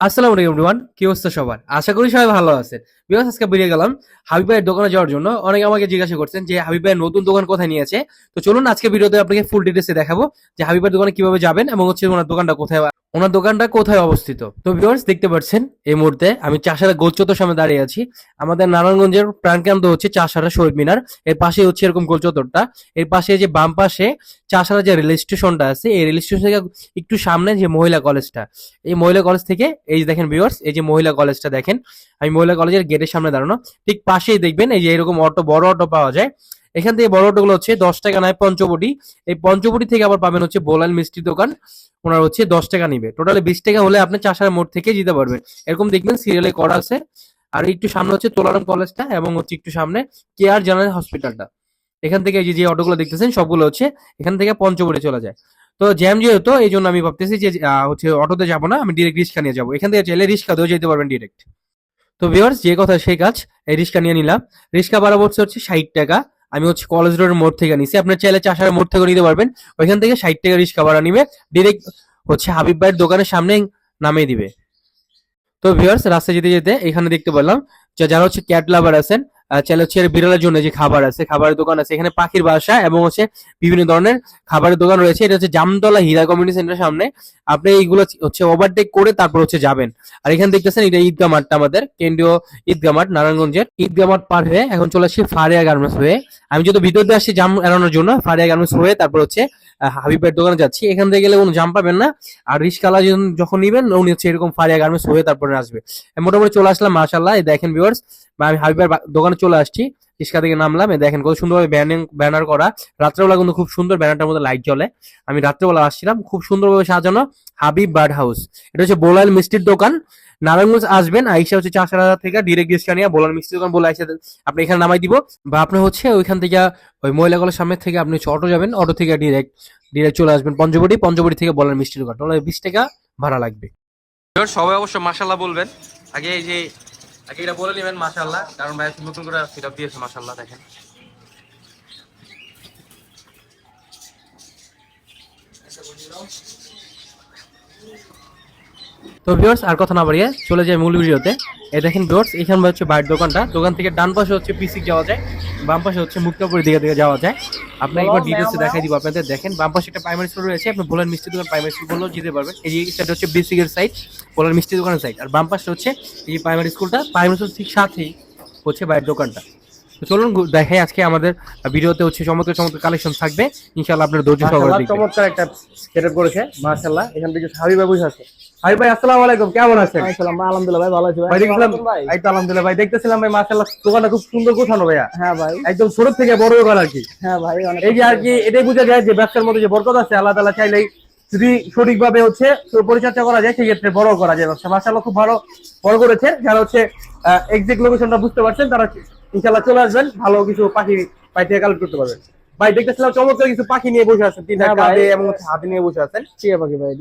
আসসালামু আলাইকুম এভরিওয়ান কি অবস্থা সবার? আশা করি সবাই ভালো আছে। বিকজ আজকে বেরিয়ে গেলাম হাবিব ভাইয়ের দোকানে যাওয়ার জন্য। অনেকে আমাকে জিজ্ঞাসা করছেন যে হাবিব ভাইয়ের নতুন দোকান কোথায় নিয়েছে? তো চলুন আজকে ভিডিওতে আপনাকে ফুল ডিটেলসে দেখাবো যে হাবিব ভাইয়ের দোকানে কীভাবে যাবেন এবং হচ্ছে ওনার দোকানটা কোথায় ওনার দোকানটা কোথায় অবস্থিত? তো ভিউয়ার্স দেখতে পাচ্ছেন, এই মুহূর্তে আমি চাষারা গোলচত্বর সামনে দাঁড়িয়ে আছি। আমাদের নারায়ণগঞ্জের প্রাণকেন্দ্র হচ্ছে চাষারা শহীদ মিনার। এর পাশে হচ্ছে এরকম গোলচত্বরটা এর পাশে যে বাম পাশে চাষারা যে রেল স্টেশনটা আছে, এই রেল স্টেশন থেকে একটু সামনে যে মহিলা কলেজটা, এই মহিলা কলেজ থেকে, এই যে দেখেন ভিউয়ার্স এই যে মহিলা কলেজটা দেখেন। আমি মহিলা কলেজের গেটের সামনে দাঁড়ানো। ঠিক পাশেই দেখবেন, এই যে এরকম অটো, বড় অটো পাওয়া যায়। এখান থেকে বড় অটোগুলো হচ্ছে দশ টাকা নয়, পঞ্চবটি। এই পঞ্চবটি থেকে আবার পাবেন হচ্ছে বোলাল মিষ্টির দোকান। ওনার হচ্ছে দশ টাকা নিবে। টোটালি বিশ টাকা হলে আপনি চাষার মোড় থেকে যেতে পারবেন। এরকম দেখবেন সিরিয়ালে করা আছে। আর একটু সামনে হচ্ছে তোলারাম কলেজটা এবং হচ্ছে একটু সামনে কেয়ার জেনারেল হসপিটালটা। এখান থেকে যে যে অটোগুলো দেখতেছেন, সবগুলো হচ্ছে এখান থেকে পঞ্চবটি চলে যায়। তো জ্যাম যেহেতু, এই জন্য আমি ভাবতেছি যে হচ্ছে অটোতে যাব না, আমি ডিরেক্ট রিক্সা নিয়ে যাব। এখান থেকে চাইলে রিক্সা দিয়েও যেতে পারবেন ডিরেক্ট তো ভিউয়ার্স যে কথা, সেই কাজ, এই রিক্সা নিয়ে নিলাম। রিক্সা পড়ছে হচ্ছে ষাট টাকা। আমি হচ্ছে কলেজ রোডের মোড় থেকে নিছি। আপনার চাইলে চাষার মোড় থেকে নিতে পারবেন। ওইখান থেকে ষাট টাকা রিক্সা ভাড়া নিবে। ডিরেক্ট হচ্ছে হাবিব ভাইয়ের দোকানের সামনে নামিয়ে দিবে। তো ভিউয়ার্স রাস্তায় যেতে যেতে এখানে দেখতে পেলাম যারা হচ্ছে ক্যাট লাভার আছেন চাইলে হচ্ছে বিড়ালের জন্য যে খাবার আছে, খাবারের দোকান আছে, এখানে পাখির বাসা এবং হচ্ছে বিভিন্ন ধরনের খাবারের দোকান রয়েছে। এটা হচ্ছে জামতলা হীরা কমিউনিটি সেন্টারের সামনে। আপনি এইগুলো হচ্ছে ওভারটেক করে তারপর হচ্ছে যাবেন। আর এখানে দেখতেছেন এটা ঈদগা মাঠটা আমাদের, কেন্দ্রীয় ঈদগা মাঠ, নারায়ণগঞ্জের। ঈদগা মাঠ পার হয়ে এখন চলে আসছি ফারিয়া গার্মেন্টস হয়ে। আমি যদি ভিতর দিয়ে আসছি জাম এড়ানোর জন্য, ফারিয়া গার্মেন্টস হয়ে তারপর হচ্ছে হাবিবের দোকানে যাচ্ছি, এখান থেকে গেলে কোনো জাম পাবেন না। আর রিস্কালা যখন নিবেন, উনি হচ্ছে এরকম ফারিয়া গার্মেন্টস হয়ে তারপরে আসবে। মোটামুটি চলে আসলাম মার্শাল্লাহ দেখেন ভিউয়ার্স আমি হাবিবের দোকানে চলে আসছি। রিস্কা থেকে নামলাম। দেখেন কত সুন্দরভাবে ব্যানিং ব্যানার করা। রাত্রেবেলা কিন্তু খুব সুন্দর ব্যানারটার মধ্যে লাইট জ্বলে। আমি রাত্রেবেলা আসছিলাম। খুব সুন্দরভাবে সাজানো হাবিব বার্ড হাউস এটা হচ্ছে বোলাল মিষ্টির দোকান। নারায়ণগঞ্জ আসবেন, আইসা হচ্ছে চাষারা থেকে ডিরেক্ট রিক্সা নিয়ে বোলাল মিষ্টির দোকান বলে আইসা আপনি এখানে নামাই দিব। বা আপনি হচ্ছে ওইখান থেকে ওই মহিলা কলের সামনে থেকে আপনি হচ্ছে অটো যাবেন। অটো থেকে ডিরেক্ট ডিরেক্ট চলে আসবেন পঞ্চবটি। পঞ্চবটি থেকে বলার মিষ্টির দোকান। বিশ টাকা ভাড়া লাগবে। সবাই অবশ্য মাসাল্লাহ বলবেন। আগে এই যে আগে এটা বলে নেবেন মাশাল্লাহ কারণ ভাই নতুন করে সেটা দিয়েছে মাশাল্লাহ দেখেন। তো ভিউয়ার্স, আর কথা না বাড়িয়ে চলে যায় মূল ভিডিওতে। এই দেখেন ভিউয়ার্স, এখানে হচ্ছে বাইর দোকানটা। দোকান থেকে ডান পাশে হচ্ছে পিসিক যাওয়া যায়, বাম পাশে হচ্ছে মুক্তাপুরের দিকে দিকে যাওয়া যায়। আপনি একবার ডিটেলসে দেখাই দিব আপনাদের। দেখেন, বাম পাশে একটা প্রাইমারি স্কুল রয়েছে, আপনি বলেন মিষ্টি দোকান প্রাইমারি স্কুল বললেও যেতে পারবেন। এই যে সেটা হচ্ছে বেসিক এর সাইড বলেন মিষ্টি দোকানের সাইড আর বাম পাশে হচ্ছে এই যে প্রাইমারি স্কুলটা প্রাইমারি স্কুল ঠিক সাথেই হচ্ছে বাইরের দোকানটা। চলুন দেখাই আজকে আমাদের ভিডিওতে হচ্ছে চমৎকার চমৎকার কালেকশন থাকবে। ইনশাআল্লাহ আপনার ধৈর্য সহকারে মাশাআল্লাহ, দেখবেন। চমৎকার একটা সেটআপ করেছে মাশাআল্লাহ। এখান থেকে হাবিব বাবু আছে। হাবিব ভাই আসসালামু আলাইকুম কেমন আছেন? আসসালাম ভাই আলহামদুলিল্লাহ ভাই ভালো আছি ভাই। ভাই ভাই? এই তো আলহামদুলিল্লাহ ভাই দেখতেছিলাম ভাই মাশাআল্লাহ দোকানটা খুব সুন্দর গোছানো ভাইয়া। হ্যাঁ ভাই। একদম ছোট থেকে বড় দোকান আর কি। হ্যাঁ ভাই অনেক এই যে আর কি এটাই বোঝা যায় যে ব্যবসার মধ্যে যে বরকত আছে আল্লাহ তাআলা চাইলেই যদি সঠিকভাবে হচ্ছে পরিচর্যা করা যায় সেক্ষেত্রে বড় করা যায় ব্যবসা। মাশাআল্লাহ খুব ভালো বড় করেছে। যারা হচ্ছে এক্সাক্ট লোকেশনটা বুঝতে পারছেন তারা ইনশাআল্লাহ চলে আসবেন ভালো কিছু পাখি পাইতে কালেক্ট করতে পারবেন। ভাই দেখতেছিলাম চমৎকার কিছু পাখি নিয়ে বসে আছেন তিনটা হ্যাঁ কাঁধে এবং হাতে নিয়ে বসে আছেন। ঠিক আছে ভাই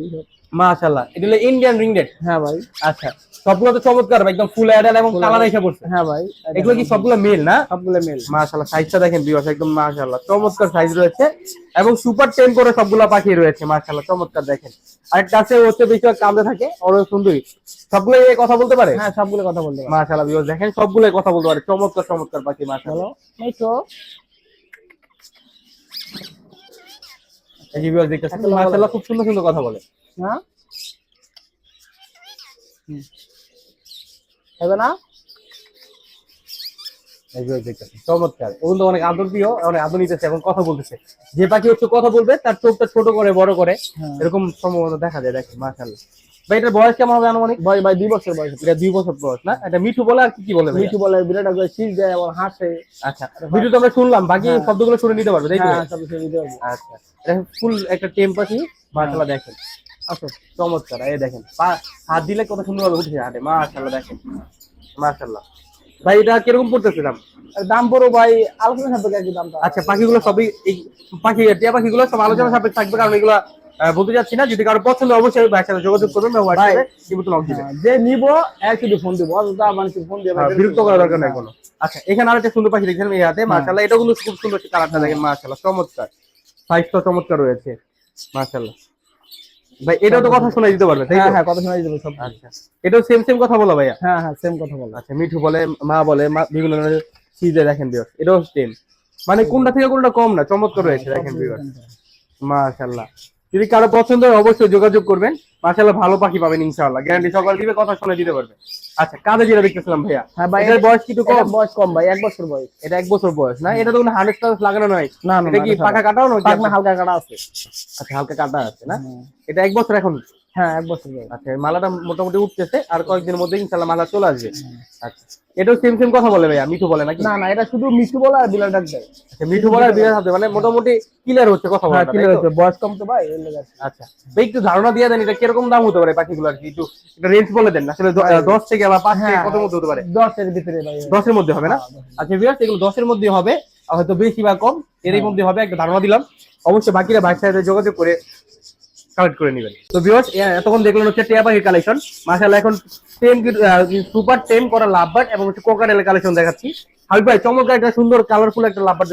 মাশাআল্লাহ এটা হলো ইন্ডিয়ান রিংডেট হ্যাঁ ভাই। আচ্ছা সবগুলো তো চমৎকার ভাই, একদম ফুল অ্যাডাল এবং কালার এসে পড়ছে। হ্যাঁ ভাই এগুলো কি সবগুলো মেল না? সবগুলো মেল মাশাআল্লাহ সাইজটা দেখেন বিয়স একদম মাশাআল্লাহ চমৎকার সাইজ রয়েছে। এবং সুপার টেন করে সবগুলো পাখি রয়েছে মাশাআল্লাহ চমৎকার দেখেন। আরেকটা আছে হচ্ছে বেশিরভাগ কামড়ে থাকে ওর সুন্দরী। সবগুলো কথা বলতে পারে? হ্যাঁ সবগুলো কথা বলতে পারো। মাশাআল্লাহ বিয়স দেখেন সবগুলো কথা বলতে পারে চমৎকার চমৎকার পাখি মাশাআল্লাহ। বলো এই যে দেখতেছেন? মাশাআল্লাহ খুব সুন্দর সুন্দর কথা বলে। হ্যাঁ হবে না? দেখতেছেন? চমৎকার। ওগুলো অনেক আদর প্রিয় অনেক আদর নিতেছে এখন কথা বলতেছে। যে পাখি একটু কথা বলবে তার চোখটা ছোট করে বড় করে হ্যাঁ। এরকম সম্ভবত দেখা যায় দেখেন মাশাআল্লাহ। ভাই এটার বয়স কেমন হবে আনুমানিক? ভাই ভাই দুই বছর বয়স। এটা দুই বছর বয়স না? এটা মিঠু বলে আর কি কি বলে মিঠু বলে বিরাট শীষ দেয় এবং হাসে। আচ্ছা ভিডিও তো আমরা শুনলাম বাকি হ্যাঁ। শব্দগুলো শুনে নিতে পারবে তাই তো? হ্যাঁ সব দিতে পারব। আচ্ছা এটা ফুল একটা টেম পাখি মাশাআল্লাহ দেখেন। আসো চমৎকার এই দেখেন হাত দিলে কত সুন্দর ভাবে উঠছে হাতে মাশাআল্লাহ দেখেন মাশাআল্লাহ। ভাই এটা কীরকম পড়তেছে দাম? দাম পড়ো ভাই আলোচনা সাপেক্ষে দামটা। আচ্ছা পাখিগুলো সবই পাখি টিয়া পাখিগুলো সব আলোচনা সাপেক্ষে থাকবে কারণ এগুলো বলতে যাচ্ছি না যদি কারও পছন্দ অবশ্যই ভাইয়ের সাথে যোগাযোগ করবেন বা হোয়াটসঅ্যাপে টিপুতে লক দিবেন। হ্যাঁ, যে নিব এক শুধু ফোন দিব অযথা মানে ফোন দিয়ে হ্যাঁ, বিরক্ত করার দরকার নাই কোনো আচ্ছা এখানে আরেকটা সুন্দর পাখি দেখছেন এই হাতে মাশাআল্লাহ এটা কিন্তু খুব সুন্দর কালারটা দেখেন মাশাআল্লাহ চমৎকার। সাইজটা চমৎকার রয়েছে মাশাআল্লাহ। ভাই এটাও তো কথা শোনা দিতে পারবে তাই হ্যাঁ হ্যাঁ কথা শোনা যাবে সব আচ্ছা এটাও সেম সেম কথা বলো ভাইয়া। হ্যাঁ হ্যাঁ সেম কথা বলো। আচ্ছা মিঠু বলে মা বলে মা বিভিন্ন ধরনের চিজে দেখেন বিয়ার এটাও সেম মানে কোনটা থেকে কোনটা কম না চমৎকার রয়েছে দেখেন বিয়ার মাশাল্লাহ যদি কারও পছন্দ হয় অবশ্যই যোগাযোগ করবেন। মাশাল্লাহ ভালো পাখি পাবেন ইনশাআল্লাহ। গ্যারান্টি সকাল দিবে কথা শুনে দিতে পারবে। আচ্ছা কাজে যেটা দেখতেছিলাম ভাইয়া? হ্যাঁ ভাই এটার বয়স কিন্তু কম? বয়স কম ভাই এক বছর বয়স। এটা এক বছর বয়স না? এটা তো কোনো হান্ড্রেড প্লাস লাগানো নয় না না এটা কি পাকা কাটাও না হালকা কাটা আছে। আচ্ছা হালকা কাটা আছে না? এটা এক বছর এখন? হ্যাঁ এক বছর বয়স আচ্ছা মালাটা মোটামুটি উঠতেছে আর কয়েকদিনের মধ্যে ইনশাল্লাহ মালা চলে আসবে। আচ্ছা এটাও সেম সেম কথা বলে ভাইয়া মিঠু বলে নাকি? না না এটা শুধু মিঠু বলা আর বিলাল ডাক দেয়। আচ্ছা, মিঠু বলার বিরাট হাতে মানে মোটামুটি ক্লিয়ার হচ্ছে কথা হ্যাঁ বলা কি হয়েছে বয়স কম তো ভাই এর আচ্ছা ভাই একটু ধারণা দিয়ে দেন এটা কীরকম দাম হতে পারে পাখিগুলো আর কি একটু একটা রেঞ্জ বলে দেন আসলে দ- আহ, দশ থেকে বা পাঁচ থেকে হ্যাঁ। কত মধ্যে হতে পারে? দশের ভিতরে ভাই দশের মধ্যে হবে না? আচ্ছা বিরাট এগুলো দশের মধ্যে হবে আর হয়তো বেশি বা কম এরই মধ্যে হবে একটা ধারণা দিলাম। অবশ্যই বাকিরা ভাইয়ের সাথে যোগাযোগ করে কালেক্ট করে নেবেন। তো ভিউয়ার্স এতক্ষণ দেখলেন হচ্ছে টিয়া পাখির কালেকশন মাশাআল্লাহ এখন টেম সুপার টেম করা লাভবার্ড এবং হচ্ছে কালেকশন দেখাচ্ছি। হাবিব ভাই চমৎকার একটা সুন্দর কালারফুল একটা লাভবার্ড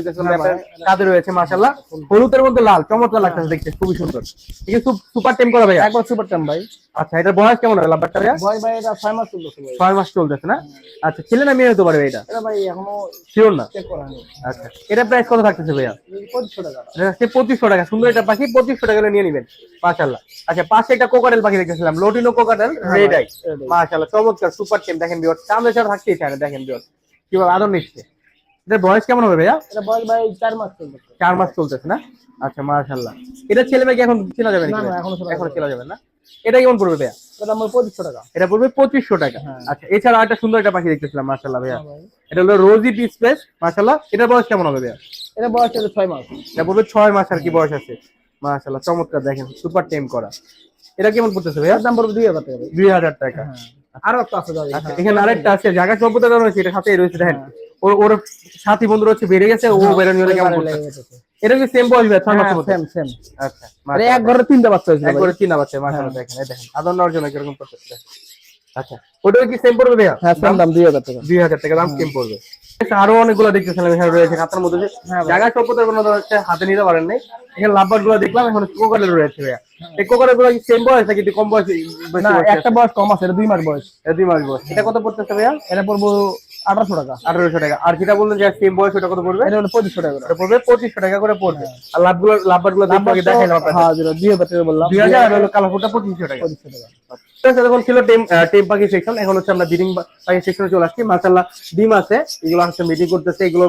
হ্যাঁ রয়েছে মাশাআল্লাহ। হলুদের মধ্যে লাল চমৎকার লাগতেছে দেখতে খুবই সুন্দর। ঠিক আছে সুপার টেম করা ভাই একবার সুপার টাইম ভাই। আচ্ছা এটার বয়স কেমন হবে লাভবার্ডটা বয় ভাই এটা ছয় মাস চলতেছে ভাই। ছয় মাস চলতেছে না? আচ্ছা ছেলে না মেয়ে হতে পারে এটা? এটা ভাই এখনও শিওর না? চেক করা নেই। আচ্ছা এটা প্রাইস কত থাকতেছে ভাইয়া? পঁচিশশো টাকা। এটা হচ্ছে পঁচিশশো টাকা সুন্দর একটা পাখি পঁচিশশো টাকা হলে নিয়ে নিবেন মাশাল্লাহ আচ্ছা পাশে একটা কোকাটেল পাখি দেখেছিলাম lutino cockatiel red eye red eye। মাশাল্লাহ চমৎকার সুপার টেম দেখেন বিয়র সামনে ছাড়া থাকতেই না দেখেন বিয়র কীভাবে আদর নিচ্ছে। এটার বয়স কেমন হবে ভাইয়া? এটা বয়স ভাই চার মাস চলতেছে। চার মাস চলতেছে না? আচ্ছা মাশাল্লাহ এটা ছেলে মেয়েকে এখন চেনা যাবে না? এখনও এখনও যাবে না। এটা কেমন পড়বে ভাইয়া? এটা আমার পঁচিশশো টাকা। এটা পড়বে পঁচিশশো টাকা। হ্যাঁ। আচ্ছা এছাড়া একটা সুন্দর একটা পাখি দেখতেছিলাম মাশাল্লাহ ভাইয়া। হ্যাঁ এটা হলো রোজি পিস মাশাল্লাহ এটার বয়স কেমন হবে ভাইয়া? এটা বয়স হচ্ছে ছয় মাস। এটা পড়বে ছয় মাস আর কি বয়স আছে। মাশাল্লাহ চমৎকার দেখেন সুপার টেম করা। এটা কেমন পড়তেছে ভাইয়া? দাম পড়বে দুই হাজার টাকা। ভাই। দুই হাজার টাকা। হ্যাঁ। আরও একটা আছে ভাই আচ্ছা হ্যাঁ। এখানে আরেকটা আছে জায়গা সভ্যতা রয়েছে এটা সাথে রয়েছে দেখেন। ওর ওর সাথী বন্ধু হচ্ছে বেড়ে গেছে ও হ্যাঁ, বেড়ে কেমন এবারে করতেছে? লেগে গেছে। এটা কি সেম বয়স ভাই ছয় মাসের হ্যাঁ, মধ্যে। same, same। আচ্ছা আরে এক ঘরে তিনটা বাচ্চা হয়েছে ভাই। একবারে চিনা বাচ্চা মাশাআল্লাহ দেখেন এই দেখেন আদর নেওয়ার জন্য কীরকম করতেছে আচ্ছা ওটা কি সেম পড়বে ভাইয়া? হ্যাঁ সেম দাম টাকা। দাম সেম পড়বে। আচ্ছা, আরও অনেকগুলো দেখতেছিলাম এখানে রয়েছে খাতার মধ্যে। হ্যাঁ। জায়গা সভ্যতার কোনো হাতে নিতে পারেন নাই। এখানে লাভবারগুলো দেখলাম এখন রয়েছে ভাইয়া। এই কোকারেরগুলো কি সেম বয়স নাকি কম বয়স হ্যাঁ। না একটা বয়স কম আছে এটা দুই মাস বয়স। এটা দুই মাস বয়স। এটা কত পড়তেছে ভাইয়া? এটা পড়ব আঠারোশো টাকা। আঠারোশো টাকা। আর যেটা বললেন যে সেম বয়স ওটা কত পড়বে? এটা হলো পঁচিশশো টাকা করে। পড়বে পঁচিশশো টাকা করে পড়বে। আর লাভগুলো লাভবারগুলো হ্যাঁ যেটা দুই হাজার টাকা বললাম। দুই হাজার আর হলো কালারফুলটা পঁচিশশো টাকা। পঁচিশশো টাকা। তখন ছিল টেম পাখি সেকশন এখন হচ্ছে আমরা পাখি সেকশনে চলে আসছি। মাশাল্লাহ ডিম আছে। এগুলো হচ্ছে মিটিং করতেছে এগুলো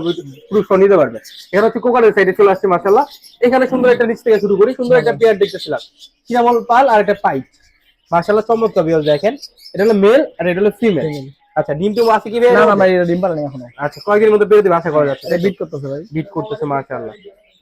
পুরো শো নিতে পারবে। এখানে হচ্ছে কোকারের সাইডে চলে আসছে মাশাল্লাহ এখানে সুন্দর একটা নিচ থেকে শুরু করি সুন্দর একটা পেয়ার দেখতেছিলাম। চিনামল পাল আর একটা পাইপ। মাশাআল্লাহ চমৎকার বিয়াল দেখেন। এটা হলো মেল আর এটা হলো ফিমেল আচ্ছা ডিম টিম আছে কি? না না ভাই এটা ডিম পারে নেই এখন। আচ্ছা কয়েকদিনের মধ্যে বের দিবে আশা করা যাচ্ছে। বিট করতেছে ভাই। বিট করতেছে মাশাল্লাহ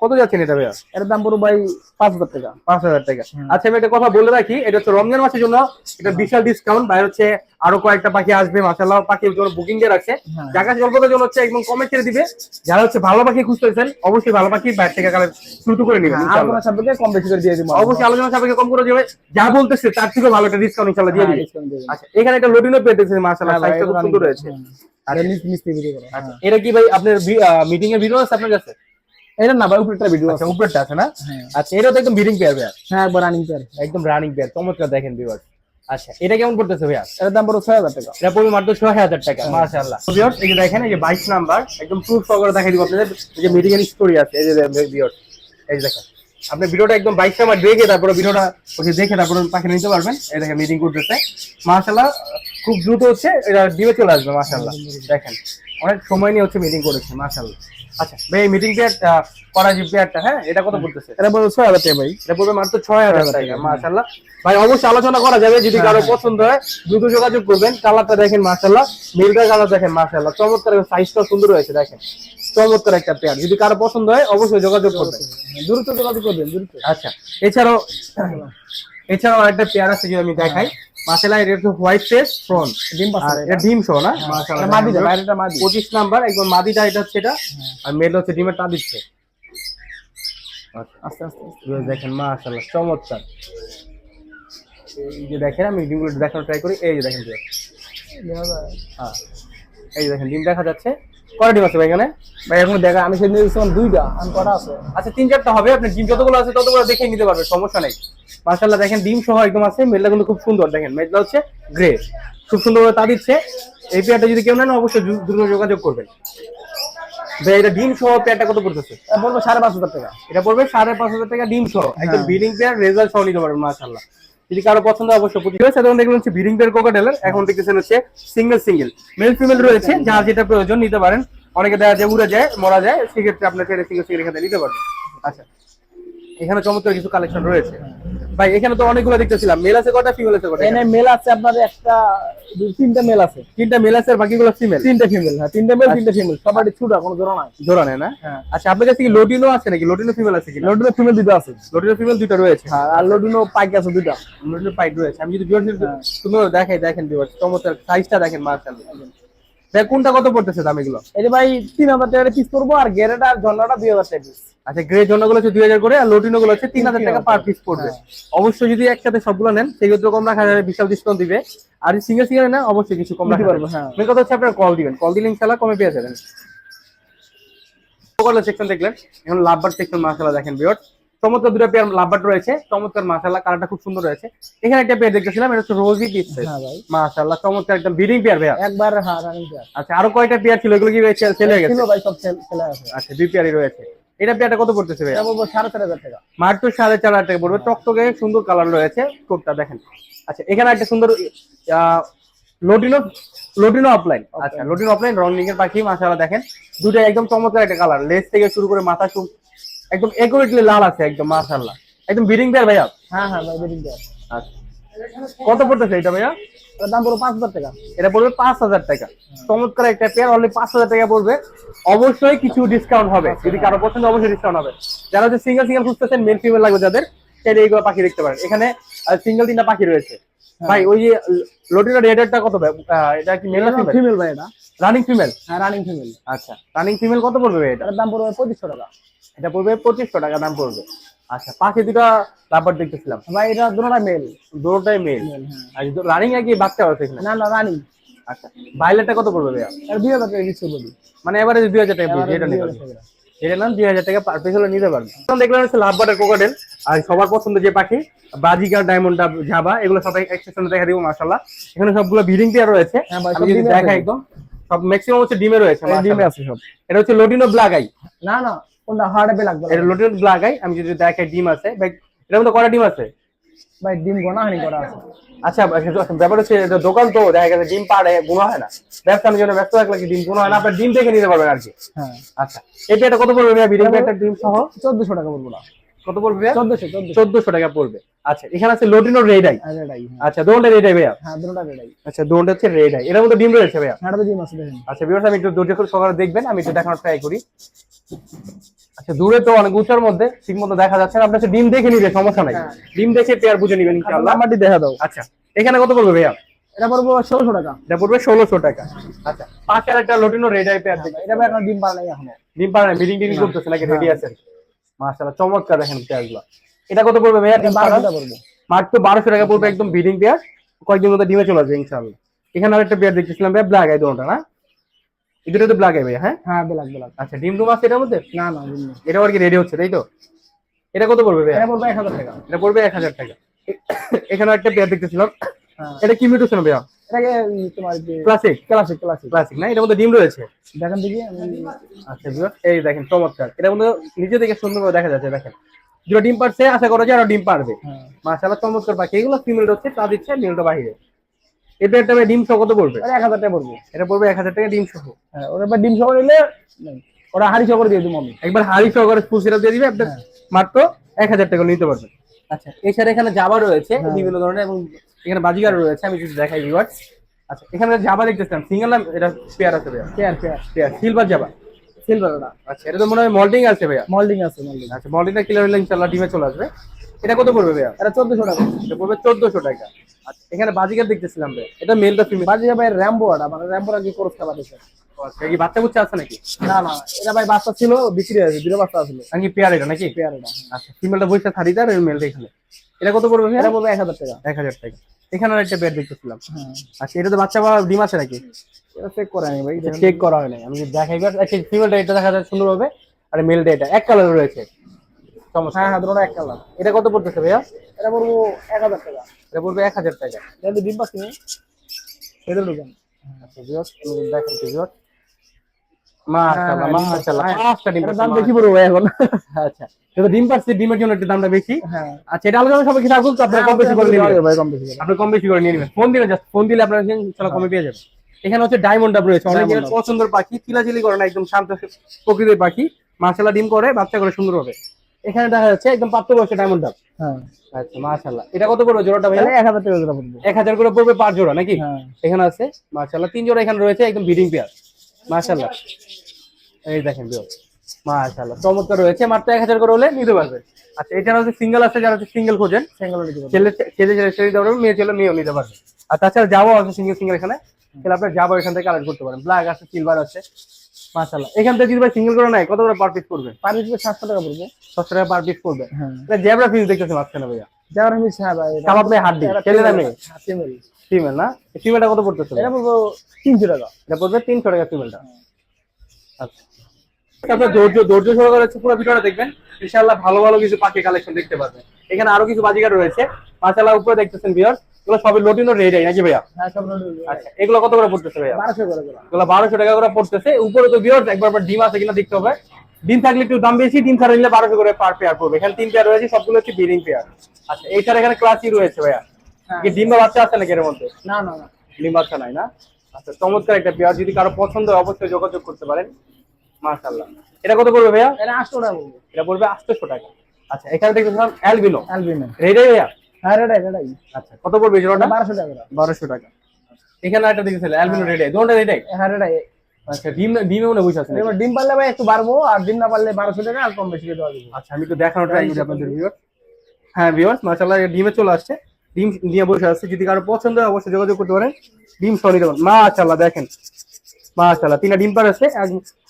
কত যাচ্ছেন এটা ভাইয়া? এটার দাম পড়ব ভাই পাঁচ হাজার টাকা। পাঁচ হাজার টাকা। আচ্ছা আমি একটা কথা বলে রাখি এটা হচ্ছে রমজান মাসের জন্য এটা বিশাল ডিসকাউন্ট বাইরে হচ্ছে আরও কয়েকটা পাখি আসবে মাসাল্লাহ পাখি জন্য বুকিং দিয়ে রাখছে। হ্যাঁ। জায়গা জল্পতার জন্য হচ্ছে একদম কমে ছেড়ে দিবে। যারা হচ্ছে ভালো পাখি খুঁজতেছেন অবশ্যই ভালো পাখি বাইরে থেকে কালে শুরু করে নেবেন ইনশাআল্লাহ। আলোচনা সাপেক্ষে কম বেশি করে দিয়ে দিব অবশ্যই আলোচনা সাপেক্ষে কম করে যাবে যা বলতেছে তার থেকে ভালো একটা ডিসকাউন্ট ইনশাআল্লাহ দিয়ে হ্যাঁ, দিবে। দিয়ে দিবে। আচ্ছা এখানে একটা লোডিনো পেয়ে দেখছেন মাসাল্লাহ হ্যাঁ সাইজটা খুব এটা সুন্দর রয়েছে। আচ্ছা হ্যাঁ। এটা কি ভাই আপনার মিটিং এর ভিডিও আছে আপনার কাছে? এটা না ভাই উপরেরটা ভিডিও আচ্ছা উপরেরটা আছে না? হ্যাঁ। আচ্ছা এটা তো একদম বিডিং পেয়ার ভাইয়া। হ্যাঁ একবার রানিং পেয়ার একদম রানিং পেয়ার চমৎকার দেখেন ভিউয়ার আচ্ছা এটা কেমন করতেছে ভাইয়া? এটার দাম পড়ব ছয় হাজার টাকা। এটা পড়বে মাত্র ছয় হাজার টাকা মাশাআল্লাহ। ভিউয়ার্স এই যে দেখেন এই যে বাইশ নাম্বার একদম প্রুফ সহকারে দেখাই দিব আপনাদের। এই যে মিটিং এর স্টোরি আছে এই যে ভিউয়ার্স এই যে দেখেন আপনি ভিডিওটা একদম বাইশ নাম্বার দেখে তারপরে ভিডিওটা ওকে দেখে তারপরে পাখি নিতে পারবেন। এই দেখেন মিটিং করতেছে। মাশাআল্লাহ খুব দ্রুত হচ্ছে এটা দিবে চলে আসবে মাশাআল্লাহ। দেখেন অনেক সময় নিয়ে হচ্ছে মিটিং করেছে মাশাআল্লাহ। আচ্ছা ভাই মিটিং পেয়ার করা যে পেয়ারটা হ্যাঁ? এটা কত পড়তেছে এটা পড়ব ছয় হাজার টাকা ভাই। এটা পড়বে মাত্র ছয় হাজার টাকা মাশাল্লাহ ভাই অবশ্যই আলোচনা করা যাবে যদি কারও পছন্দ হয় দ্রুত যোগাযোগ করবেন। কালারটা দেখেন মাশাল্লাহ মিলকা কালার দেখেন মাশাল্লাহ চমৎকার সাইজটা সুন্দর হয়েছে দেখেন। চমৎকার একটা পেয়ার যদি কারও পছন্দ হয় অবশ্যই যোগাযোগ করবেন। দ্রুত যোগাযোগ করবেন দ্রুত। আচ্ছা এছাড়াও এছাড়াও একটা পেয়ার আছে যদি আমি দেখাই। মাশাল্লাহ এটা হচ্ছে হোয়াইট ফেস ফ্রন্ট ডিম আর এটা ডিম শো না? মাশাল্লাহ এটা মাদি দেয়, বাইরেটা মাদি। পঁচিশ নাম্বার একদম মাদিটা এটা হচ্ছে এটা। আর মেল হচ্ছে ডিমের টা দিচ্ছে আচ্ছা। আস্তে আস্তে। দেখেন মাশাআল্লাহ চমৎকার। এই যে দেখেন আমি ডিমগুলো দেখানোর ট্রাই করি। এই যে দেখেন হ্যাঁ। এই দেখেন ডিম দেখা যাচ্ছে। কয়টা ডিম আছে ভাই এখানে? ভাই এখন দেখা আমি সেদিন দিয়েছিলাম দুইটা আমি কটা আছে? আচ্ছা তিন চারটা হবে আপনি ডিম যতগুলো আছে ততগুলো দেখে নিতে পারবেন সমস্যা নেই। মাশাআল্লাহ দেখেন ডিম সহ একদম আছে মেলটা কিন্তু খুব সুন্দর দেখেন মেলটা হচ্ছে গ্রে খুব সুন্দর করে তা দিচ্ছে। এই পেয়ারটা যদি কেউ নেন অবশ্যই দ্রুত যোগাযোগ করবেন। ভাই এটা ডিম সহ পেয়ারটা কত পড়তেছে? পড়বে সাড়ে পাঁচ হাজার টাকা। এটা পড়বে সাড়ে পাঁচ হাজার টাকা ডিম সহ একদম হ্যাঁ। বিডিং পেয়ার রেজাল্ট সহ নিতে পারবেন মাশাআল্লাহ। পছন্দ হচ্ছে সিঙ্গেল সিঙ্গেল মেল ফিমেল রয়েছে যেটা প্রয়োজন নিতে পারেন। অনেকে দেখা যায় উড়ে যায়, মরা যায়, সেক্ষেত্রে আপনার ছেড়ে সিঙ্গেল সিঙ্গেল আচ্ছা এখানে চমৎকার কিছু কালেকশন রয়েছে। ভাই এখানে তো অনেকগুলো দেখতেছিলাম। মেল আছে কটা ফিমেল আছে কটা এনে মেল আছে আপনার একটা দুই- তিনটা মেল আছে। তিনটা মেল আছে আর বাকিগুলো ফিমেল? তিনটা ফিমেল হ্যাঁ তিনটা মেল তিনটা ফিমেল। সবারই ছোট কোনো জোড়া নাই। জোড়া নেয় না? হ্যাঁ। আচ্ছা আপনার কাছে কি লোটিনো আছে নাকি? লোটিনো ফিমেল আছে কি লডুনো ফিমেল দুটো আছে। লোটিনো ফিমেল দুটো রয়েছে। হ্যাঁ আর লডুনো পাইক আছে দুইটা। লোটিনো পাইট রয়েছে। আমি যদি ভিউয়ার্স তুমি দেখাই দেখেন চমৎকার সাইজটা দেখেন মাশাআল্লাহ। দেখ কোনটা কত পড়তেছে দাম এগুলো? এই যে ভাই তিন হাজার টাকা পিস করব আর গেরেটা আর ঝর্ণাটা দুই হাজার টাকা পিস আচ্ছা গ্রে জন্যগুলো হচ্ছে দুই হাজার করে আর লোটিনো গুলো হচ্ছে তিন হাজার টাকা পার পিস পড়বে। অবশ্যই যদি একসাথে সবগুলো নেন সেক্ষেত্রে কম রাখা যাবে বিশাল ডিসকাউন্ট দিবে। আর সিঙ্গেল সিঙ্গেল না অবশ্যই কিছু কম রাখতে রাখা পারব, হ্যাঁ। কথা হচ্ছে আপনার কল দিবেন। কল দিলে ইনশাল্লাহ কমে পেয়ে যাবেন। সেকশন দেখলেন। এখন লাভবার সেকশন মাসালা দেখেন বিয়ট চমৎকার দুটো পেয়ার লাভবার রয়েছে। চমৎকার মাসালা কালারটা খুব সুন্দর রয়েছে। এখানে একটা পেয়ার দেখতেছিলাম এটা হচ্ছে রোজি পিস হ্যাঁ ভাই। মাসাল্লাহ চমৎকার একদম বিডিং পেয়ার ভাইয়া। একবার হ্যাঁ রানিং পেয়ার। আচ্ছা আরও কয়টা পেয়ার ছিল? এগুলো কি সেল হয়ে গেছে? ছিল ভাই সব সেল সেল আছে আচ্ছা দুই পেয়ারই রয়েছে। এটা পেয়ারটা কত পড়তেছে এটা বলব সাড়ে চার হাজার টাকা। মাত্র সাড়ে চার হাজার টাকা পড়বে। টকটকে সুন্দর কালার রয়েছে কোটটা দেখেন। আচ্ছা এখানে একটা সুন্দর লোডিনো লোডিনো অফলাইন আচ্ছা লোডিনো অফলাইন রং এর পাখি মাসালা দেখেন। দুটো একদম চমৎকার একটা কালার। লেস থেকে শুরু করে মাথা একদম একুরেটলি লাল আছে একদম মাশাআল্লাহ। একদম বিডিং পেয়ার ভাইয়া? হ্যাঁ হ্যাঁ ভাই বেডিং পেয়ার আচ্ছা। কত পড়তেছে এটা ভাইয়া? এটার দাম পড়বে পাঁচ হাজার টাকা। এটা পড়বে পাঁচ হাজার টাকা। চমৎকার একটা পেয়ার অনলি পাঁচ হাজার টাকা পড়বে। অবশ্যই কিছু ডিসকাউন্ট হবে। যদি কারও পছন্দ অবশ্যই ডিসকাউন্ট হবে। যারা হচ্ছে সিঙ্গেল সিঙ্গেল খুঁজতেছেন মেল ফিমেল লাগবে যাদের সেটা এইগুলো পাখি দেখতে পারেন। এখানে সিঙ্গেল তিনটা পাখি রয়েছে। ভাই ওই যে লোটিনো রেডারটা কত ভাই? এটা কি মেল না ফিমেল ভাই এটা। রানিং ফিমেল হ্যাঁ রানিং ফিমেল আচ্ছা। রানিং ফিমেল কত পড়বে ভাই এটা? দাম পড়বে পঁচিশশো টাকা। এটা পড়বে পঁচিশশো টাকা দাম পড়বে। আচ্ছা পাখি দুটা লাভার দেখতেছিলাম। ভাই এটা দুটোটা মেল দুটোটাই মেল হ্যাঁ। আর রানিং আর কি বাচ্চা আছে এখানে না না রানিং আচ্ছা বাইলেটটা কত পড়বে ভাইয়া? দুই হাজার টাকা কিছু বলি। মানে এবারে দুই হাজার টাকা এটা নিতে এটা নাম দুই হাজার টাকা পিস হলে নিতে পারবে। দেখলাম হচ্ছে লাভ বাটার আর সবার পছন্দ যে পাখি বাজিকার ডায়মন্ড ঝাবা এগুলো সবাই এক সেকশনে দেখা দিব মাশাল্লাহ এখানে সবগুলো পেয়ার রয়েছে। হ্যাঁ ভাই, আমি যদি ডিমে একদম সব ম্যাক্সিমাম হচ্ছে ডিমে রয়েছে ডিমে আছে সব। এটা হচ্ছে লোডিনো ব্ল্যাক আই না না। কোনটা হার্ড লাগবে এটা লোডিনো ব্ল্যাক আই আমি যদি দেখাই ডিম আছে। ভাই এটার মধ্যে কয়টা ডিম আছে? ভাই ডিম গোনা হানি করা আছে। আচ্ছা ব্যাপার হচ্ছে এটা দোকান তো দেখা গেছে ডিম পাড়ে গুণা হয় না। ব্যবসার জন্য ব্যস্ত থাকলে কি ডিম গুণা হয় না? আপনার ডিম দেখে নিতে পারবেন আর কি। হ্যাঁ। আচ্ছা এই পেয়ারটা কত পড়বে ভাইয়া? ভিডিং পেয়ারটা ডিম সহ? চোদ্দশো টাকা পড়ব না কত পড়বে ভাইয়া? চোদ্দশো চোদ্দশো। চোদ্দশো টাকা পড়বে। আচ্ছা এখানে আছে লোডিনো রেড আই রেডাই আচ্ছা দোনটা রেড আই ভাইয়া? হ্যাঁ দুটোটা রেডাই আচ্ছা দোনটা হচ্ছে রেড আই এর মধ্যে ডিম রয়েছে ভাইয়া? হ্যাঁ ডিম আছে দেখেন। আচ্ছা বিভার্স আমি একটু ধৈর্য করে সকালে দেখবেন আমি একটু দেখানোর ট্রাই করি। আচ্ছা দূরে তো অনেক উঁচার মধ্যে ঠিক মতো দেখা যাচ্ছে না। আপনি হচ্ছে ডিম দেখে নিবে সমস্যা নাই। হ্যাঁ। ডিম দেখে পেয়ার বুঝে নিবেন ইনশাআল্লাহ। নাম্বারটি দেখা দাও। আচ্ছা এখানে কত পড়বে ভাইয়া? এটা পড়ব ষোলোশো টাকা। এটা পড়বে ষোলোশো টাকা। আচ্ছা পাশের একটা লোটিনো রেড আই পেয়ার দেখি। এটা ভাই এখন ডিম পার নাই এখনও। ডিম পারে না মিটিং টিটিং করতেছে নাকি? রেডি আছে? মাশাআল্লাহ চমৎকার দেখেন পেয়ারগুলো এটা কত পড়বে ভাইয়া বারোশো টাকা পড়ব। মাত্র বারোশো টাকা পড়বে একদম বিডিং পেয়ার কয়েকদিন মধ্যে ডিমে চলে আসবে ইনশাআল্লাহ। এখানে আরেকটা পেয়ার দেখতেছিলাম ভাইয়া ব্ল্যাক আই দোনটা না? এটা তো ব্ল্যাক ভাইয়া হ্যাঁ? হ্যাঁ বেলাক বেলাক আচ্ছা ডিম ডুম আছে এটার মধ্যে? না না ডিম। এটা আর কি রেডি হচ্ছে তাই তো? এটা কত পড়বে ভাইয়া? এটা পড়ব এক হাজার টাকা। এটা পড়বে এক হাজার টাকা। এ- এখানে একটা পেয়ার দেখতেছিলাম। হ্যাঁ। এটা কি মিউটেশন ভাইয়া? এটাকে তোমার ক্লাসিক ক্লাসিক ক্লাসিক ক্লাসিক না? এটার মধ্যে ডিম রয়েছে? দেখেন দেখি আচ্ছা এই দেখেন চমৎকার। এটার মধ্যে নিচে থেকে সুন্দরভাবে দেখা যাচ্ছে দেখেন। দুটো ডিম পারছে আশা করা যায় আরও ডিম পারবে। হ্যাঁ। মাশাআল্লাহ চমৎকার। পাখি এগুলো ফিমেল হচ্ছে তা দিচ্ছে মেলটা বাহিরে। এটা একটা ডিম সহ কত পড়বে? এক হাজার টাকা পড়ব। এটা পড়বে এক হাজার টাকা ডিম সহ। হ্যাঁ ওটা ডিম সহ নিলে। ওটা হাড়ি সহ করে দিয়ে দেবো আমি। একবার হাড়ি সহকারে ফুল সেটা দিয়ে দিবে আপনার মাত্র এক হাজার টাকা নিতে পারবেন আচ্ছা এছাড়া এখানে জাবা রয়েছে বিভিন্ন ধরনের এবং এখানে বাজিগার রয়েছে আমি যদি দেখাই ভিউয়ার্স আচ্ছা এখানে জাবা দেখতেছিলাম সিঙ্গেল নাম এটা পেয়ার আছে ভাইয়া? পেয়ার পেয়ার পেয়ার সিলভার জাবা। সিলভার ওটা আচ্ছা এটা তো মনে হয় মল্টিং আছে ভাইয়া। মল্ডিং আছে মল্ডিং আচ্ছা মল্টিংটা ক্লিয়ার হলে ইনশাল্লাহ ডিমে চলে আসবে। এটা কত পড়বে ভাইয়া? এটা চোদ্দশো টাকা। এটা পড়বে চোদ্দশো টাকা। আচ্ছা এখানে বাজিকার দেখতেছিলাম ভাইয়া এটা মেলটা ফিমেল বাজি ভাই র্যাম্বো ওটা মানে র্যাম্বোর কি করতে পারতেছে আচ্ছা কি বাচ্চা বুচ্চা আছে নাকি? না না এটা ভাই বাচ্চা ছিল বিক্রি হয়েছে দুটো বাচ্চা ছিল নাকি পেয়ার এটা নাকি পেয়ার এটা আচ্ছা ফিমেলটা বইসা থারিতে আর মেলটা এখানে। এটা কত পড়বে ভাইয়া? এটা বলব এক হাজার টাকা। এক হাজার টাকা। এখানে আর একটা বেড দেখতেছিলাম। হ্যাঁ। আচ্ছা এটা তো বাচ্চা বা ডিম আছে নাকি? এটা চেক করা নি ভাই চেক করা হয় নাই আমি দেখাই আচ্ছা ফিমেলটা এটা দেখা যায় সুন্দর হবে আর মেলটা এটা এক কালার রয়েছে। সমস্যা। হ্যাঁ হ্যাঁ দুটো এক কালার। এটা কত পড়তেছে ভাইয়া? এটা পড়ব এক হাজার টাকা। এটা পড়বে এক হাজার টাকা। এটা ডিম পাচ্ছি নি? এটা ঢুকেন আচ্ছা ভিউয়ার্স আমি দেখাই ভিউয়ার্স মাশাআল্লাহ হ্যাঁ, মাশাআল্লাহ হ্যাঁ। পাঁচটা ডিম দাম বেশি পড়ব এখন। আচ্ছা এটা ডিম পাচ্ছে ডিমের জন্য একটু দামটা বেশি। হ্যাঁ। আচ্ছা এটা আলাদা সবাই কিছু আগুন আপনারা কম বেশি করে নিয়ে নেবেন। কম বেশি আপনি কম বেশি করে নিয়ে নেবেন। ফোন দিলে জাস্ট ফোন দিলে আপনারা ইনশাআল্লাহ কমে পেয়ে যাবেন। এখানে হচ্ছে ডায়মন্ড ডাব রয়েছে Dove। পছন্দের পাখি। চিলাচিলি করে না একদম শান্ত প্রকৃতির পাখি। মাশাআল্লাহ ডিম করে বাচ্চা করে সুন্দর হবে। এখানে দেখা যাচ্ছে একদম প্রাপ্তবয়স্ক ডায়মন্ড ডাব হ্যাঁ। আচ্ছা মাশাআল্লাহ। এটা কত পড়বে জোড়াটা এক হাজার টাকা জোড়া পড়ব। এক হাজার করে পড়বে পাঁচ জোড়া নাকি? হ্যাঁ। এখানে আছে মাশাআল্লাহ তিন জোড়া এখানে রয়েছে একদম বিডিং পেয়ার মাশাআল্লাহ। এই দেখেন বিও মাশাআল্লাহ চমৎকার রয়েছে মাত্র এক হাজার করে হলে নিতে পারবে। আচ্ছা এছাড়া হচ্ছে সিঙ্গেল আছে যারা হচ্ছে সিঙ্গেল খোঁজেন সিঙ্গেল পারব। ছেলে ছেলে ছেলে ছেলে পারবে মেয়ে ছেলে মেয়েও নিতে পারবে। আর তাছাড়া যাব আছে সিঙ্গেল সিঙ্গেল এখানে। তাহলে আপনার যাব এখান থেকে কালেক্ট করতে পারেন। ব্ল্যাক আছে সিলভার আছে। মাশাআল্লাহ। এখান থেকে যদি ভাই সিঙ্গেল করে নাই কত করে পার পিস করবে পার পিস সাতশো টাকা পড়বে। 700 টাকা পার পিস করবে হ্যাঁ। এটা জেব্রা পিস দেখতেছেন মাঝখানে ভাইয়া? জেব্রা আমি হ্যাঁ ভাই কাবাব ভাই হাড্ডি ছেলে না মেয়ে? ফিমেল ফিমেল না? ফিমেলটা কত পড়তেছে এটা পড়ব তিনশো টাকা। এটা পড়বে তিনশো টাকা ফিমেলটা আচ্ছা। আপনার ধৈর্য ধৈর্য সহকারে পুরো ভিডিওটা দেখবেন ইনশাআল্লাহ ভালো ভালো কিছু পাখি কালেকশন দেখতে পারবেন। এখানে আরও কিছু বাজিকার রয়েছে। মাশাআল্লাহ উপরে দেখতেছেন বিয়ার এগুলো সবই লটিনো রেড নাকি ভাইয়া? হ্যাঁ সব আচ্ছা এগুলো কত করে পড়তেছে ভাইয়া? বারোশো করে করে। এগুলো বারোশো টাকা করে পড়তেছে। উপরে তো বিয়ার একবার আবার ডিম আছে কিনা দেখতে হবে। ডিম থাকলে একটু দাম বেশি ডিম ছাড়া নিলে বারোশো করে পার পেয়ার পড়বে। এখানে তিন পেয়ার রয়েছে সবগুলো হচ্ছে বিডিং পেয়ার আচ্ছা এছাড়া এখানে ক্লাসই রয়েছে ভাইয়া। হ্যাঁ। কি ডিম বা বাচ্চা আছে নাকি এর মধ্যে? না না না। ডিম বাচ্চা নাই না? আচ্ছা চমৎকার একটা পেয়ার যদি কারও পছন্দ হয় অবশ্যই যোগাযোগ করতে পারেন। মাশাআল্লাহ। এটা কত পড়বে ভাইয়া? এটা আটশো টাকা পড়ব। এটা পড়বে আটশোশো টাকা। আচ্ছা এখানে দেখতেছিলাম অ্যালবিনো। অ্যালবিনো। ভাইয়া? হ্যাঁ আচ্ছা কত পড়বে জোড়াটা? বারোশো টাকা করে। বারোশো টাকা। এখানে একটা দেখেছিল অ্যালবিনো রেডাই দুটো রেডাই হ্যাঁ রেডাই আচ্ছা ডিম ডিমে মনে বুঝে আছে ডিম পারলে ভাই একটু বাড়বো আর ডিম না পারলে বারোশো টাকা আর কম বেশি দেওয়া যাবে। আচ্ছা আমি একটু দেখানোর ট্রাই করি আপনাদের ভিউয়ার হ্যাঁ ভিউয়ার্স মাশাআল্লাহ ডিমে চলে আসছে। ডিম নিয়ে বসে আসছে যদি কারও পছন্দ হয় অবশ্যই যোগাযোগ করতে পারেন। ডিম সহ নিতে পারেন মাশাআল্লাহ দেখেন। মাশাআল্লাহ তিনটা ডিম পার আছে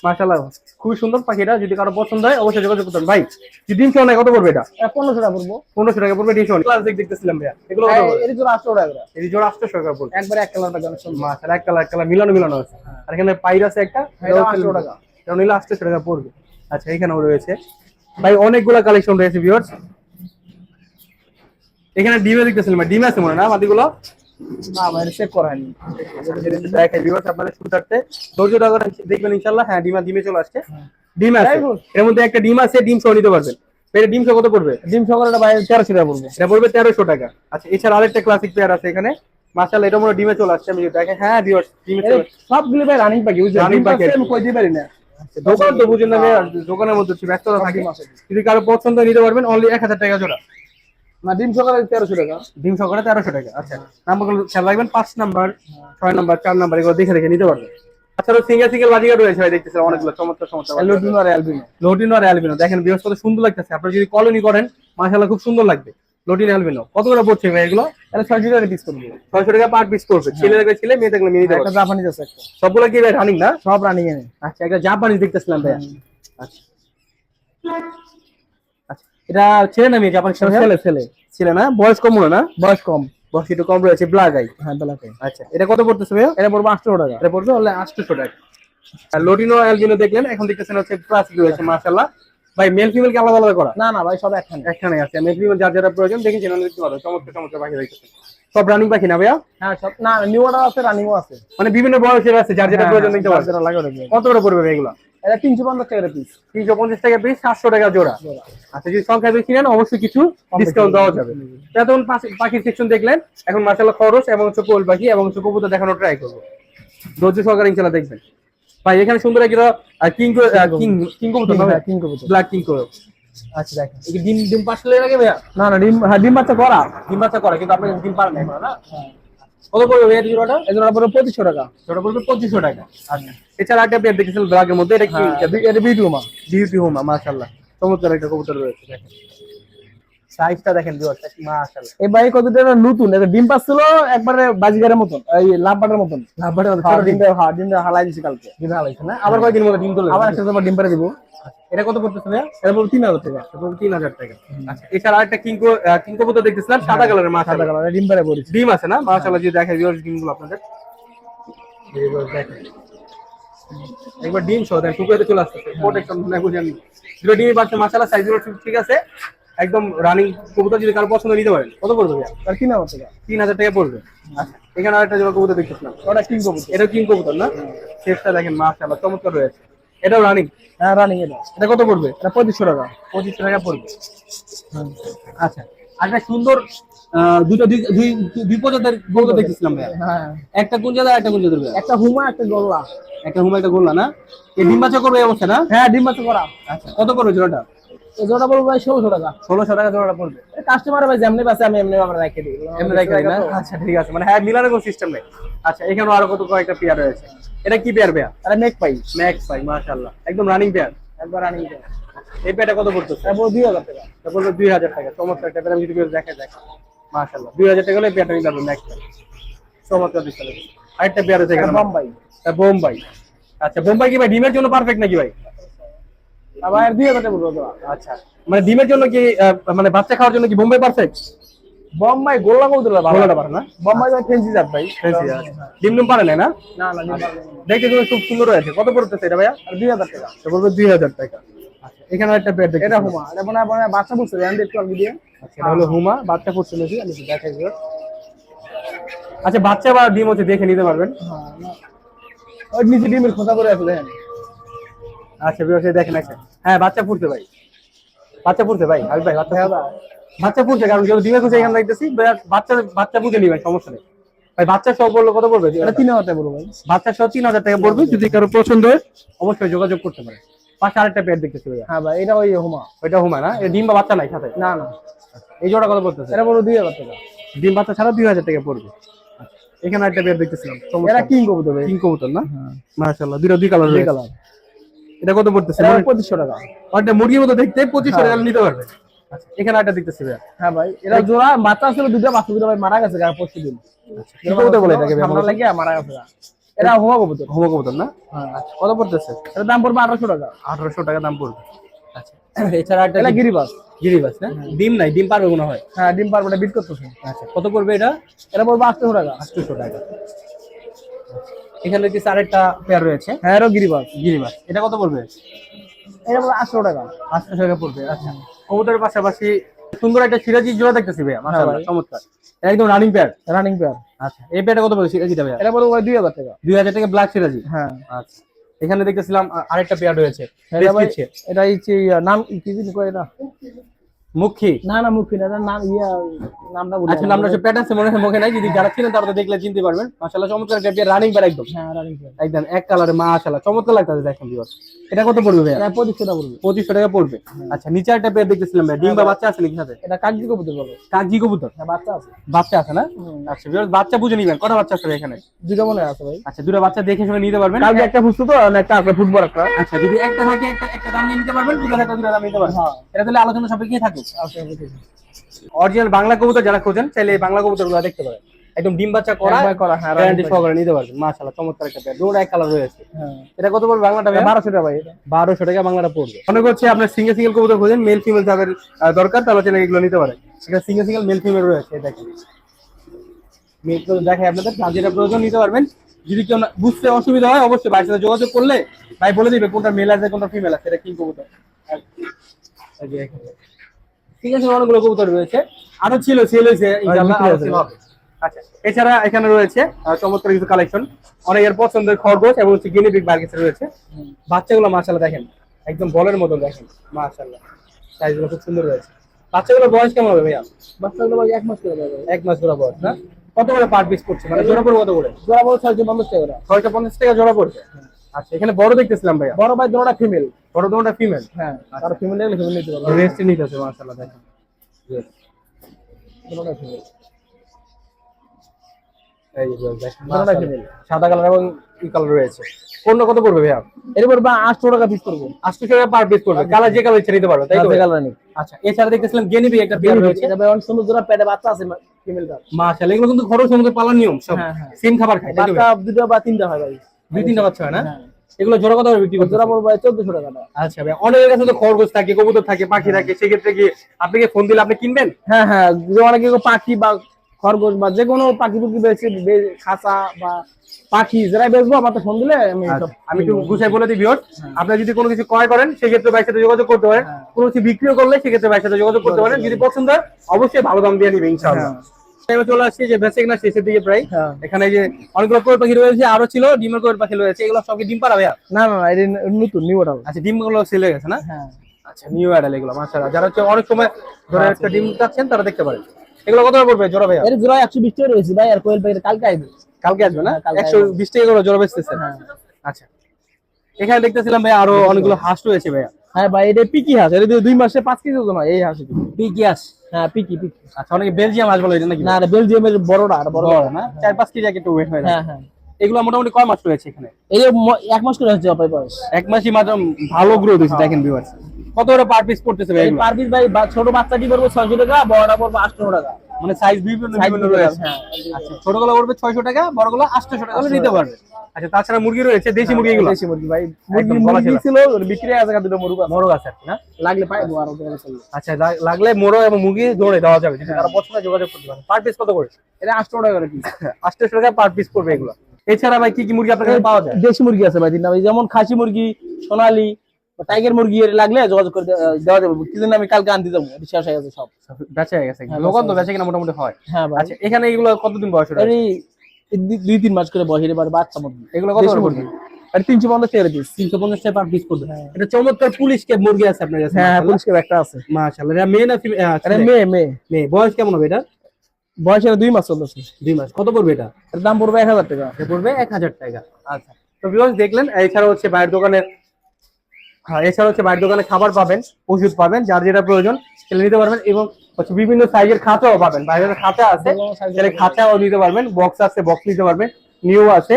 মাশাআল্লাহ খুবই সুন্দর পাখিটা যদি কারও পছন্দ হয় অবশ্যই যোগাযোগ করতে পারেন। ভাই যদি ডিম নেয় কত পড়বে এটা? এটা পনেরোশো টাকা পড়ব। পনেরোশো টাকা পড়বে ডিম ক্লাস দেখ দেখতেছিলাম ভাইয়া। এগুলো কত এর জন্য আটশো টাকা করে। এই জোড়া আটশো টাকা পড়বে একবারে এক কালার পাবে অনেক সুন্দর। মাশাআল্লাহ এক কালার এক কালার মিলানো মিলানো আছে। আর এখানে পাইর আছে একটা হ্যাঁ, এটা 800 টাকা। এটা নিলে আটশো টাকা পড়বে। আচ্ছা এখানেও রয়েছে। ভাই অনেকগুলো কালেকশন রয়েছে ভিউয়ার্স এখানে ডিমে দেখতেছিলাম ডিম আছে মনে হয় না মাটিগুলো? না ভাই চেক করা হয়নি দেখে ভিউয়ার্স সুতারতে ধৈর্য ধরে দেখবেন ইনশাআল্লাহ। হ্যাঁ ডিমা ডিমে চলে আসছে। ডিম আছে। এর মধ্যে একটা ডিম আছে ডিম সহ নিতে পারবেন। এটা ডিম কত পড়বে? ডিম ভাই তেরোশো টাকা পড়ব। এটা পড়বে তেরোশো টাকা। আচ্ছা এছাড়া আরেকটা ক্লাসিক পেয়ার আছে এখানে। মাশাআল্লাহ এটা মনে ডিমে চলে আসছে। আমি দেখে হ্যাঁ ভিউয়ার্স ডিমে চলে সবগুলো ভাই রানিং পাখি বুঝছেন ডিম পাখি আমি কই দিতে পারি না দোকান তো বুঝেন না দোকানের মধ্যে ব্যস্ততা থাকে। যদি কারও পছন্দ নিতে পারবেন। অনলি এক হাজার টাকা জোড়া। না ডিম সকালে তেরোশো টাকা। ডিম সকালে তেরোশো টাকা আচ্ছা। নাম্বার খেয়াল রাখবেন পাঁচ নাম্বার ছয় নাম্বার চার নাম্বার এগুলো দেখে দেখে নিতে পারবেন। আচ্ছা সিঙ্গেল সিঙ্গেল বাজিকার রয়েছে ভাই দেখতেছিলাম অনেকগুলো চমৎকার চমৎকার লুটিন আর অ্যালবিনো। লোটিন আর অ্যালবিনো দেখেন বৃহস্পতি সুন্দর লাগতেছে। আপনারা যদি কলোনি করেন মাশাআল্লাহ খুব সুন্দর লাগবে। লোটিন অ্যালবিনো কত করে পড়ছে ভাই এগুলো? ছয়শো টাকা পিস করব ছয়শো টাকা পার পিস করবে ছেলে ছেলে মেয়ে দেখলে মেয়ে একটা জাপানিজ আছে একটা। সবগুলো কি ভাই রানিং না? সব রানিং আচ্ছা একটা জাপানিজ দেখতেছিলাম ভাইয়া। আচ্ছা। এটা ছেলে না মেয়ে জাপানিজ ছেলে? ছেলে ছেলে। না? বয়স কম মনে না? বয়স কম। বয়স একটু কম রয়েছে ব্ল্যাক আই। হ্যাঁ বেলাকে আচ্ছা এটা কত পড়তেছে ভাইয়া? এটা পড়ব আটশো টাকা। এটা পড়বে হলে আটশোশো টাকা। আর লোটিনো অ্যালবিনো দেখলেন এখন দেখতেছেন হচ্ছে ক্লাসিক রয়েছে মাশাআল্লাহ। ভাই মেল ফিমেল কে আলাদা আলাদা করা? না না ভাই সব একখানে। একখানে আছে মেল ফিমেল যার যারা প্রয়োজন দেখে জেনে নিতে পারো চমৎকার চমৎকার পাখি দেখতেছেন। সব রানিং পাখি না ভাইয়া? হ্যাঁ সব না নিউ অর্ডার আছে রানিংও আছে। মানে বিভিন্ন বয়সের আছে যার যেটা হ্যাঁ, প্রয়োজন নিতে পারবে যেটা লাগে কত করে পড়বে এগুলো? এটা তিনশো পঞ্চাশ টাকা পিস তিনশো পঞ্চাশ টাকা পিস সাতশো টাকা জোড়া। আচ্ছা যদি সংখ্যা বেশি নেন অবশ্যই কিছু ডিসকাউন্ট দেওয়া যাবে। তখন পাখির সেকশন দেখলেন। এখন মাসাল্লাহ খরচ এবং হচ্ছে কোল পাখি এবং হচ্ছে কবুতর দেখানো ট্রাই করব। ধৈর্য সহকারে ইনশাল্লাহ দেখবেন। ভাই এখানে সুন্দর একটা কিং কিং কিং কবুতর। হ্যাঁ, king কবুতর। ব্ল্যাক কিং করে আচ্ছা দেখেন। ডিম ডিম পাশলে লাগে ভাইয়া? না না ডিম হ্যাঁ ডিম বাচ্চা করা ডিম বাচ্চা করে কিন্তু আপনি ডিম পারেন না? না কত পড়বে জোড়াটা? এই জন্য পড়বে পঁচিশশো টাকা। জোড়া পড়বে পঁচিশশো টাকা। আচ্ছা। এছাড়া একটা পেয়ার দেখেছিলেন ব্ল্যাকের মধ্যে এটা কি? হ্যাঁ, এটা বিটুমা ডিউটি হোম মাশাআল্লাহ। চমৎকার একটা কবুতর রয়েছে দেখেন। সাইজটা দেখেন ভিউয়ার্স মাশাআল্লাহ। এই ভাই কতটা নতুন এটা ডিম পাচ্ছিল একবারে বাজিগারের মতন এই লাভবাটের মতন। লাভবাটের মতো হ্যাঁ, ডিমটা হ্যাঁ ডিমটা হালাই দিছি কালকে। হালাইছে না? আবার কয়দিন মতো ডিম তুলে আবার একটা ডিম পারে দিব। এটা কত পড়তেছে ভাইয়া? এটা তিন হাজার টাকা। তিন হাজার টাকা। আচ্ছা। এছাড়া আরেকটা কিংকো কিং কবুতর দেখতেছিলাম সাদা কালারের সাদা মাশাআল্লাহ কালার ডিম পারে পড়েছি। ডিম আছে না? মাশাআল্লাহ যদি দেখে ভিউয়ার্স ডিমগুলো আপনাদের। একবার ডিম সহ দেন টুকরোতে চলে আসতেছে। প্রোটেকশন মনে হয় বুঝেন দুটো ডিমই পাচ্ছে সাইজ ঠিক আছে। একদম রানিং কবুতর যদি কারও পছন্দ নিতে পারেন। কত পড়বে ভাইয়া? আর কি নাম আছে তিন হাজার টাকা পড়বে। আচ্ছা এখানে আরেকটা জোড়া কবুতর দেখতেছিলাম। ওটা কিং কবুতর। এটা কিং কবুতর না? শেষটা দেখেন মাছ মাশাআল্লাহ চমৎকার রয়েছে এটাও রানিং হ্যাঁ রানিং এটা এটা কত পড়বে? এটা পঁচিশশো টাকা। পঁচিশশো টাকা পড়বে। আচ্ছা। আর একটা সুন্দর দুটো দুই দুই প্রজাতির গরু দেখেছিলাম হ্যাঁ। একটা কোন জায়গা একটা কোন জায়গা একটা হুমা একটা গোল্লা। একটা হুমা একটা গোল্লা না? এই ডিম বাচ্চা করবে এই অবস্থা না? হ্যাঁ ডিম বাচ্চা করা। আচ্ছা। কত করবে জোড়াটা? জোড়া বলব ভাই ষোলোশো টাকা। ষোলোশো টাকা জোড়াটা পড়বে। কাস্টমার ভাই যেমনি পাচ্ছে আমি এমনি আমরা রেখে দিই। এমনি রেখে না? আচ্ছা ঠিক আছে। মানে হ্যাঁ মিলানোর কোনো সিস্টেম নেই। আচ্ছা এখানে আরও কত কয়েকটা পেয়ার রয়েছে? এটা কি পেয়ার পেয়ার আরে মেক পাই ম্যাক্স ভাই মাশাআল্লাহ। একদম রানিং পেয়ার একবার রানিং এই পেয়ারটা কত পড়তেছে? তারপর দুই হাজার টাকা। তারপর দুই হাজার টাকা। চমৎকার একটা পেয়ার আমি যদি দেখে দেখ মাশাআল্লাহ। দুই হাজার টাকা হলে পেয়ারটা নিতে পারবেন ম্যাক্স চমৎকার দিচ্ছে আরেকটা পেয়ার আছে এখানে। বোম্বাই বোম্বাই আচ্ছা বোম্বাই কি ভাই? ডিমের জন্য পারফেক্ট নাকি ভাই? আবার দুই হাজার টাকা বলব আচ্ছা। মানে ডিমের জন্য কি মানে বাচ্চা খাওয়ার জন্য কি বোম্বাই পারফেক্ট বোম্বাই গোল্লা গোল্লাটা পারে না? বোম্বাই ভাই ফেন্সি জাত ভাই। ডিম ডিম পারে না? না না। দেখতে কিন্তু খুব সুন্দর রয়েছে কত পড়তেছে এটা ভাইয়া? আর দুই হাজার টাকা। এটা বলব দুই হাজার টাকা। আচ্ছা। এখানে একটা দেখি এটা হুমা। এটা মনে হয় বাচ্চা র্যান্ড একটু আগে দিয়ে। আচ্ছা এটা হলো হুমা। বাচ্চা পড়ছে নাকি আমি দেখাই দিও আচ্ছা বাচ্চা বা ডিম হচ্ছে দেখে নিতে পারবেন। হ্যাঁ ওই নিচে ডিমের খোঁজা করে আসলে দেখেন। আচ্ছা বিবাহ দেখেন একটা। হ্যাঁ বাচ্চা ফুটছে ভাই। বাচ্চা ফুটছে ভাই আমি ভাই বাচ্চা। বাচ্চা ফুটছে কারণ যেহেতু ডিমের খুঁজে এখানে দেখতেছি বাচ্চা বাচ্চা বুঝে নিবেন সমস্যা নেই। ভাই বাচ্চা সহ বলল কত পড়বে? তিন হাজার টাকা ভাই। বাচ্চা সহ তিন হাজার টাকা পড়বে যদি কারও পছন্দ হয় অবশ্যই যোগাযোগ করতে পারে। পাশে আরেকটা পেয়ার দেখতেছি ভাইয়া। হ্যাঁ ভাই এটা ওই হুমা। ওইটা হুমা না? এটা ডিম বা বাচ্চা নাই সাথে? না না। এই জোড়া কত পড়তেছে? এটা বলব দুই হাজার টাকা। ডিম বাচ্চা ছাড়া দুই হাজার টাকা পড়বে। আচ্ছা, এখানে একটা পেয়ার দেখতেছিলাম এরা কিং কবুতর ভাই। কিং কবুতর না? মাশাআল্লাহ দুটো দুই কালার দুই কালার এটা কত পড়তেছে? এটা পঁচিশশো টাকা। একটা মুরগির মতো দেখতে পঁচিশশো টাকা নিতে পারবে। আচ্ছা এখানে একটা দেখতেছি ভাইয়া। হ্যাঁ ভাই এটা জোড়া বাচ্চা ছিল দুটো বাচ্চা দুটো ভাই মারা গেছে গায়ে পরশু দিন। কি কবুতর বলে এটাকে? ঠান্ডা লাগে মারা গেছে গা। এটা হুমা কবুতর। হুমা কবুতর না? হ্যাঁ। আচ্ছা কত পড়তেছে? এটার দাম পড়বে আঠারোশো টাকা। আঠারোশো টাকা দাম পড়বে। আচ্ছা এছাড়া একটা এটা গিরিবাস গিরিবাস না? ডিম নাই ডিম পারবে মনে হয়। হ্যাঁ ডিম পারবে এটা বিট করতেছে। আচ্ছা কত পড়বে এটা? এটা পড়বে আটশোশো টাকা। আটশোশো টাকা। এখানে কিছু আরেকটা পেয়ার রয়েছে। হ্যাঁ গিরিবাস। গিরিবাস। এটা কত পড়বে? এটা পড়বে আটশো টাকা। আটশো টাকা পড়বে আচ্ছা। কবুতরের পাশাপাশি সুন্দর একটা সিরাজি জোড়া দেখতেছি ভাইয়া মাশাআল্লাহ চমৎকার। একদম রানিং পেয়ার রানিং পেয়ার আচ্ছা এই পেয়ারটা কত পড়বে সিরাজিটা ভাইয়া? এটা পড়বে ভাই দুই হাজার টাকা। দুই হাজার টাকা ব্ল্যাক সিরাজি হ্যাঁ। আচ্ছা এখানে দেখতেছিলাম আরেকটা পেয়ার রয়েছে। এটা প্রেসক্রিপশন। এটা হচ্ছে নাম কি জিনিস কয় এটা? মুখী না না মুখী না নাম ইয়া নামটা বলি আচ্ছা নামটা মনে হয় মুখে নাই যদি যারা ছিলেন তারা তো দেখলে চিনতে পারবেন। মাশাআল্লাহ চমৎকার একটা রানিং পেয়ার একদম। হ্যাঁ রানিং পেয়ার একদম এক কালারে মাশাআল্লাহ চমৎকার লাগতেছে দেখেন ভিউয়ার এটা কত পড়বে এটা পঁচিশশো টাকা পড়বে। টাকা পড়বে। আচ্ছা নিচে একটা পেয়ার দেখতেছিলাম ভাই ডিম বা বাচ্চা আছে নাকি সাথে? এটা কাগজি কবুতর বলব কাগজি কবুতর? হ্যাঁ বাচ্চা আছে। বাচ্চা আছে না? আচ্ছা বাচ্চা বুঝে নিবেন কটা বাচ্চা আছে এখানে? দুটো মনে আছে ভাই। আচ্ছা দুটো বাচ্চা দেখে শুনে নিতে পারবেন। কালকে একটা ফুসতো তো আর একটা একটা ফুটবল একটা। আচ্ছা যদি একটা থাকে একটা একটা দাম নিতে পারবেন দুটো থাকে দুটো দাম নিতে পারবেন। হ্যাঁ। এটা তাহলে আলোচনা আচ্ছা, ঠিক আছে। অরিজিনাল বাংলা কবুতর যারা খোঁজেন চাইলে এই বাংলা কবুতরগুলো দেখতে পারেন। একদম ডিম বাচ্চা করা করা, হ্যাঁ, গ্যারান্টি রানিং সহকারে নিতে পারবেন। মাশাআল্লাহ চমৎকার একটা পেয়ার দুটো এক কালার রয়েছে। হ্যাঁ। এটা কত পড়বে বাংলাটা এটা বারোশো টাকা ভাই। এটা বারোশো টাকা বাংলাটা পড়বে। মনে হচ্ছে আপনার সিঙ্গেল সিঙ্গেল কবুতর খোঁজেন মেল ফিমেল যাদের দরকার তাহলে হচ্ছে এগুলো নিতে পারেন এটা সিঙ্গেল সিঙ্গেল মেল ফিমেল রয়েছে দেখেন। মেল তো দেখাই আপনাদের যার যেটা প্রয়োজন নিতে পারবেন। যদি কেউ বুঝতে অসুবিধা হয় অবশ্যই ভাইয়ের সাথে যোগাযোগ করলে ভাই বলে দিবে কোনটা মেল আছে কোনটা ফিমেল আছে এটা কি কবুতর। ঠিক আছে অনেকগুলো কবুতর রয়েছে। আরও ছিল সেল হয়েছে ইনশাআল্লাহ আরও হয়েছে। হবে। আচ্ছা এছাড়া এখানে রয়েছে চমৎকার কিছু কালেকশন অনেকের পছন্দের খরগোশ এবং হচ্ছে গিনিপিক বার্গেস রয়েছে। বাচ্চাগুলো মাশাআল্লাহ দেখেন একদম বলের মতো দেখেন মাশাআল্লাহ। সাইজগুলো খুব সুন্দর রয়েছে। বাচ্চাগুলোর বয়স কেমন হবে ভাইয়া? বাচ্চাগুলো ভাই এক মাস করে এক মাস জোড়া বয়স না? কত করে পার পিস করছে মানে জোড়া পড়বে কত করে? জোড়া বড় ছয়শো পঞ্চাশ টাকা করে। ছয়শো পঞ্চাশ টাকা জোড়া পড়ছে আচ্ছা এখানে বড় দেখতেছিলাম ভাইয়া। বড় ভাই জোড়াটা ফিমেল বড় দোনটা ফিমেল হ্যাঁ আর ফিমেল দেখলে ফিমেল নিতে পারবে। রেস্ট নিতে আছে মাশাআল্লাহ দেখেন. জোড়াটা ফিমেল এই যে দেখেন, জোড়াটা ফিমেল সাদা কালার এবং ই কালার রয়েছে। কোনটা কত পড়বে ভাইয়া? এরপর বা আটশো টাকা পিস করব। টাকা পার পিস পড়বে কালার যে কালার ইচ্ছা নিতে পারবে তাই তো কালার নেই। আচ্ছা এছাড়া দেখতেছিলাম গেনিবি একটা পেয়ার রয়েছে। এটা ভাই অনেক সুন্দর জোড়া পেটে বাচ্চা আছে ফিমেলটা মাশাআল্লাহ এগুলো কিন্তু পালার নিয়ম সব। হ্যাঁ, হ্যাঁ। খাবার খায় বাচ্চা দুটো বা তিনটা হয় ভাই। দুই তিনটা বাচ্চা হয় না? হ্যাঁ। এগুলো জোড়া কত করে বিক্রি করতে জোড়া পড়বে চোদ্দশো টাকা আচ্ছা ভাই অনেকের কাছে তো খরগোশ থাকে কবুতর থাকে পাখি থাকে সেক্ষেত্রে কি আপনি কি ফোন দিলে আপনি কিনবেন? হ্যাঁ হ্যাঁ যে অনেকে পাখি বা খরগোশ বা যে কোনো পাখি পুকি বেশি খাঁচা বা পাখি যারা বেচবো আমার তো ফোন দিলে আমি আচ্ছা, আমি একটু গুছাই বলে দিই ভিউয়ার আপনারা যদি কোনো কিছু ক্রয় করেন সেক্ষেত্রে ভাইয়ের সাথে যোগাযোগ করতে পারেন। হ্যাঁ। কোনো কিছু বিক্রিও করলে সেক্ষেত্রে ভাইয়ের সাথে যোগাযোগ করতে পারেন। যদি পছন্দ হয় অবশ্যই ভালো দাম দিয়ে নিবে ইনশাআল্লাহ। হ্যাঁ। এবার চলে আসছি যে বেঁচে কিনা শেষের দিকে প্রায়। হ্যাঁ। এখানে যে অনেকগুলো কোয়েল পাখি রয়েছে আরও ছিল ডিমের কোয়েল পাখি রয়েছে এগুলো সবকে ডিম পাড়া ভাইয়া? না না না এটা নতুন নিউ অর্ডার আচ্ছা ডিমগুলো সেল হয়ে গেছে না? হ্যাঁ। আচ্ছা নিউ অ্যাডাল এগুলো মাশাআল্লাহ। যারা হচ্ছে অনেক সময় ধরে একটা ডিম চাচ্ছেন তারা দেখতে পারেন। এগুলো কত করে পড়বে জোড়া ভাইয়া? এর জোড়া একশো বিশ টাকা রয়েছে ভাই আর কোয়েল পাখির কালকে আসবে। কালকে আসবে না? হ্যাঁ, কালকে একশো বিশ টাকা করে জোড়া বেচতেছেন? হ্যাঁ। আচ্ছা। এখানে দেখতেছিলাম ভাই আরও অনেকগুলো হাঁস রয়েছে ভাইয়া। হ্যাঁ ভাই এটা পিকি হাঁস। এটা দুই মাসে পাঁচ কেজি ওজন হয় এই হাঁস পিকি। হাঁস। হ্যাঁ পিকি পিকি। আচ্ছা অনেকে বেলজিয়াম হাঁস বলে এটা নাকি? না বেলজিয়ামের বড়টা আর বড় বড় না? চার পাঁচ কেজি একটু ওয়েট হয় হ্যাঁ হ্যাঁ। এগুলো মোটামুটি কয় মাস রয়েছে এখানে? এই এক মাস করে হচ্ছে বয়স। এক মাসই মাত্র ভালো গ্রোথ হয়েছে দেখেন ভিউয়ার্স কত করে পার পিস পড়তেছে ভাই পার পিস ভাই ছোট বাচ্চাটি পড়ব ছয়শো টাকা বড়টা পড়ব আটশো টাকা। মানে সাইজ বিভিন্ন বিভিন্ন রয়েছে হ্যাঁ। আচ্ছা ছোটগুলো পড়বে ছয়শো টাকা বড়গুলো আটশো টাকা হলে নিতে পারবে। আচ্ছা তাছাড়া মুরগি রয়েছে দেশি মুরগি এগুলো? দেশি মুরগি ভাই। মুরগি মুরগি ছিল। বিক্রি আছে দুটো মুরগি আছে। না? লাগলে আর ওদের কাছে। আচ্ছা লাগলে মোরো এবং মুরগি দৌড়ে দেওয়া যাবে যদি তারা পছন্দ যোগাযোগ করতে পারেন। পার পিস কত করে? এটা টাকা করে। আটশো টাকা পার পিস পড়বে এগুলো। এছাড়া ভাই কি কি মুরগি আপনার কাছে পাওয়া যায়? দেশি মুরগি আছে ভাই যেমন খাসি মুরগি সোনালি টাইগার মুরগি এর লাগলে যোগাযোগ করে দেওয়া যাবে। কিন্তু আমি কালকে আনতে যাব শেষ হয়ে গেছে সব। বেচা হয়ে গেছে। হ্যাঁ, লোকাল তো বেচা কিনা মোটামুটি হয়। হ্যাঁ আচ্ছা এখানে এগুলো কতদিন বয়স এই দুই- তিন মাস করে বসে এবার বাচ্চা মুরগি এগুলো কত মুরগি পড়বে? এটা তিনশো পঞ্চাশ টাকা পিস তিনশো পঞ্চাশ টাকা পার পিস পড়বে। এটা চমৎকার পুলিশ কে মুরগি আছে আপনার কাছে হ্যাঁ মাশাআল্লাহ। পুলিশের একটা আছে। মাশাআল্লাহ এটা মেয়ে না এটা মেয়ে মেয়ে। মেয়ে। বয়স কেমন হবে এটা? বয়সের দুই মাস চলতেছে দুই মাস। কত পড়বে এটা? এর দাম পড়বে এক হাজার টাকা। এটা পড়বে এক হাজার টাকা। আচ্ছা। তো ভিউয়ার্স দেখলেন এছাড়া হচ্ছে বাইরের দোকানে হ্যাঁ এছাড়া হচ্ছে বাইরের দোকানে খাবার পাবেন ওষুধ পাবেন যার যেটা প্রয়োজন সেটা নিতে পারবেন এবং হচ্ছে বিভিন্ন সাইজের খাঁচাও পাবেন। বাইরের খাঁচা আছে সেটা খাঁচাও নিতে পারবেন বক্স আছে বক্স নিতে পারবেন নিউ আছে।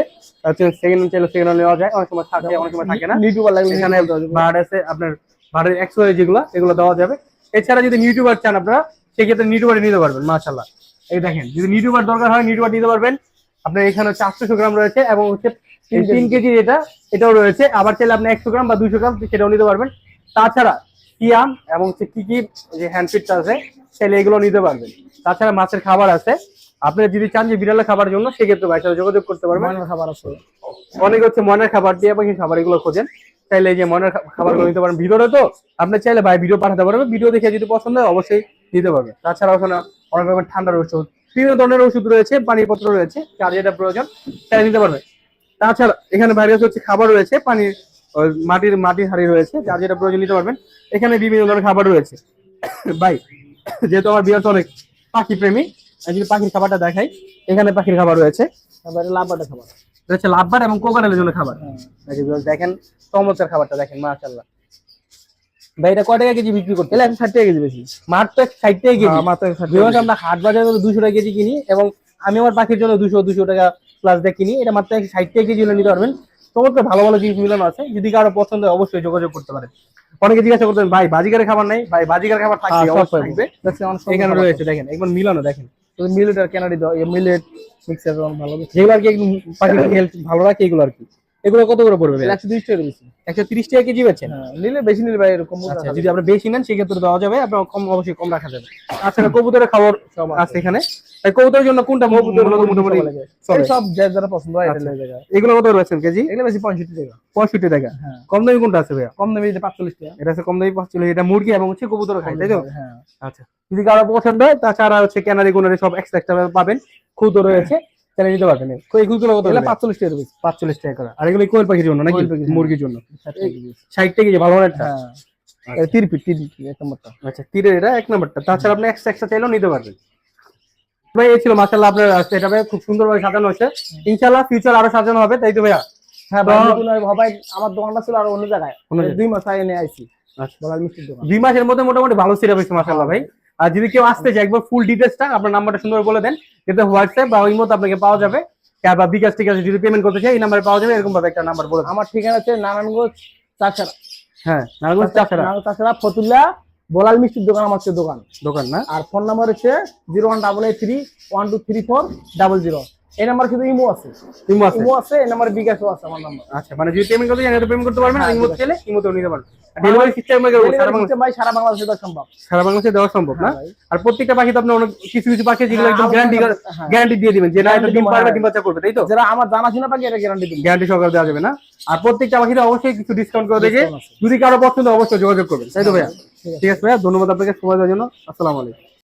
সেকেন্ড চাইলে সেকেন্ড নেওয়া যায় অনেক সময় থাকে অনেক সময় থাকে না। ইউটিউবার লাগবে এখানে বার্ড আছে আপনার বার্ডের এক্সো যেগুলো এগুলো দেওয়া যাবে। এছাড়া যদি ইউটিউবার চান আপনারা সেক্ষেত্রে ইউটিউবার নিতে পারবেন মাশাল্লাহ এই দেখেন যদি ইউটিউবার দরকার হয় ইউটিউবার নিতে পারবেন। আপনার এখানে চারশো গ্রাম রয়েছে এবং হচ্ছে তিন কেজি। যেটা এটাও রয়েছে। আবার চাইলে আপনি একশো গ্রাম বা দুশো গ্রাম সেটাও নিতে পারবেন। তাছাড়া কিয়াম এবং হচ্ছে কি কি যে হ্যান্ডফিটটা আছে চাইলে এগুলো নিতে পারবেন। তাছাড়া মাছের খাবার আছে। আপনি যদি চান যে বিড়ালের খাবার জন্য সেক্ষেত্রে ভাই সাথে যোগাযোগ করতে পারবেন। ময়নার খাবার আছে। অনেক হচ্ছে মনের খাবার দিয়ে পাখি খাবার এগুলো খোঁজেন। চাইলে এই যে মনের খাবার নিতে পারেন ভিডিওতে তো আপনি চাইলে ভাই ভিডিও পাঠাতে পারবেন। ভিডিও দেখে যদি পছন্দ হয় অবশ্যই নিতে পারবেন। তাছাড়া ওখানে অনেক রকমের ঠান্ডার ওষুধ বিভিন্ন ধরনের ওষুধ রয়েছে পানিপত্র রয়েছে যার যেটা প্রয়োজন সেটা নিতে পারবে তাছাড়া এখানে বাইরে হচ্ছে খাবার রয়েছে পানির মাটির মাটির হাড়ি রয়েছে যার যেটা প্রয়োজন নিতে পারবেন। এখানে বিভিন্ন ধরনের খাবার রয়েছে। ভাই যেহেতু আমার বিয়ার অনেক পাখি প্রেমী আমি যদি পাখির খাবারটা দেখাই এখানে পাখির খাবার রয়েছে। তারপরে লাভবাটা খাবার। এটা হচ্ছে লাভবার এবং কোকারেলের জন্য খাবার। হ্যাঁ। দেখেন চমৎকার খাবারটা দেখেন মাশাআল্লাহ। ভাই এটা কয় টাকা কেজি বিক্রি করতে ষাট টাকা কেজি বেশি। মাত্র ষাট টাকা কেজি। হ্যাঁ, মাত্র 60 টাকা Viewers, আমরা হাট বাজারে দুশো টাকা কেজি কিনি এবং আমি আমার পাখির জন্য দুশো দুশো টাকা প্লাস দিয়ে কিনি। এটা মাত্র ষাট টাকা কেজি হলে নিতে পারবেন। চমৎকার ভালো ভালো জিনিস মিলানো আছে। যদি কারও পছন্দ অবশ্যই যোগাযোগ করতে পারেন। অনেকে জিজ্ঞাসা করতেন ভাই বাজিকারে খাবার নাই? ভাই বাজিকার খাবার থাকবে হ্যাঁ, অবশ্যই। থাকবে। এখানে রয়েছে দেখেন একবার মিলানো দেখেন। মিলেট আর কেনারি দাও মিলেট মিক্সার ভালো। যেগুলো আর কি পাখির হেলথ ভালো রাখে এগুলো আর কি। এগুলো কত করে পড়বে একশো দুইশ টাকা বেশি একশো তিরিশ টাকা কেজি বেচেন? হ্যাঁ নিলে বেশি নিলে ভাই এরকম আচ্ছা যদি আপনি বেশি নেন সেক্ষেত্রে দেওয়া যাবে। আপনার কম অবশ্যই কম রাখা যাবে। আচ্ছা কবুতরের খাবার আছে। এখানে। কবুতরের জন্য কোনটা মোটামুটি সব যার পছন্দ হয় আচ্ছা। এগুলো কত রয়েছেন কেজি? এগুলো বেশি পঁয়ষট্টি টাকা। পঁয়ষট্টি টাকা। হ্যাঁ। কম দামি কোনটা আছে ভাইয়া? কম দামে পাঁচচল্লিশ টাকা। এটা আছে কম দামি পাচ্ছিল এটা মুরগি এবং হচ্ছে কবুতর খাই তাই তো? হ্যাঁ। আচ্ছা। যদি কারও পছন্দ হয় তাছাড়া হচ্ছে ক্যানারি কোনারি সব এক্সট্রা পাবেন। খুদও রয়েছে। তাহলে নিতে পারবেন। এই খুদগুলো কত করে? পাঁচচল্লিশ টাকা বেশি পাঁচচল্লিশ টাকা করে। আর এগুলো কোয়েল পাখির জন্য নাকি। মুরগির জন্য। ষাট টাকা ভালো মানেরটা? হ্যাঁ। এটা তিরপিট তিরপিট এক নম্বরটা। আচ্ছা তীরের এটা এক নাম্বারটা। তাছাড়া আপনি এক্সট্রা এক্সট্রা চাইলেও নিতে পারবেন। ভাই এই ছিল মাসাল্লাহ আপনার সেটা খুব সুন্দরভাবে সাজানো হয়েছে। ইনশাল্লাহ ফিউচার আরও সাজানো হবে তাই তো ভাইয়া? হ্যাঁ ভাই ভাই আমার দোকানটা ছিল আর অন্য জায়গায়। দুই মাস আগে নিয়ে আইছি। আচ্ছা। দুই মাসের মধ্যে মোটামুটি ভালো সিরাপ হয়েছে মাসাল্লাহ ভাই। আর যদি কেউ আসতে চায় একবার ফুল ডিটেলসটা আপনার নাম্বারটা সুন্দর বলে দেন যাতে হোয়াটসঅ্যাপ বা ওই মতো আপনাকে পাওয়া যাবে। বা বিকাশ ঠিক আছে যদি পেমেন্ট করতে চাই এই নাম্বারে পাওয়া যাবে এরকম ভাবে একটা নাম্বার বলে আমার ঠিকানা হচ্ছে নারায়ণগঞ্জ চাষারা। হ্যাঁ নারায়ণগঞ্জ চাষারা নারায়ণ চাষারা ফতুল্লা বলাল মিষ্টির দোকান আমার হচ্ছে দোকান। দোকান না? আর ফোন নাম্বার হচ্ছে zero one double eight three one two three four double zero এই নাম্বার কিন্তু ইমো আছে। ইমো আছে। ইমো আছে এই নাম্বার বিকাশও আছে আমার নাম্বার। আচ্ছা মানে যদি পেমেন্ট করতে চান এটা পেমেন্ট করতে পারবেন আর হ্যাঁ, ইমো চাইলে ইমোতেও নিতে পারবেন। ডেলিভারি সিস্টেম সারা বাংলাদেশ ভাই সারা বাংলাদেশে দেওয়া সম্ভব। সারা বাংলাদেশে দেওয়া সম্ভব না? হ্যাঁ আর প্রত্যেকটা পাখি তো আপনি অনেক কিছু কিছু পাখি যেগুলো হ্যাঁ, একদম গ্যারান্টি। গ্যারান্টি দিয়ে দিবেন যে না এটা ডিম পারবে। ডিম বাচ্চা করবে তাই তো? যারা আমার জানাশোনা পাখি এটা গ্যারান্টি দিন গ্যারান্টি সহকারে দেওয়া যাবে না? আর প্রত্যেকটা পাখিতে অবশ্যই কিছু ডিসকাউন্ট করে দেখে যদি কারও পছন্দ অবশ্যই যোগাযোগ করবেন তাই তো ভাইয়া? ঠিক আছে। ঠিক আছে ভাইয়া ধন্যবাদ আপনাকে সময় দেওয়ার জন্য। আসসালামু আলাইকুম।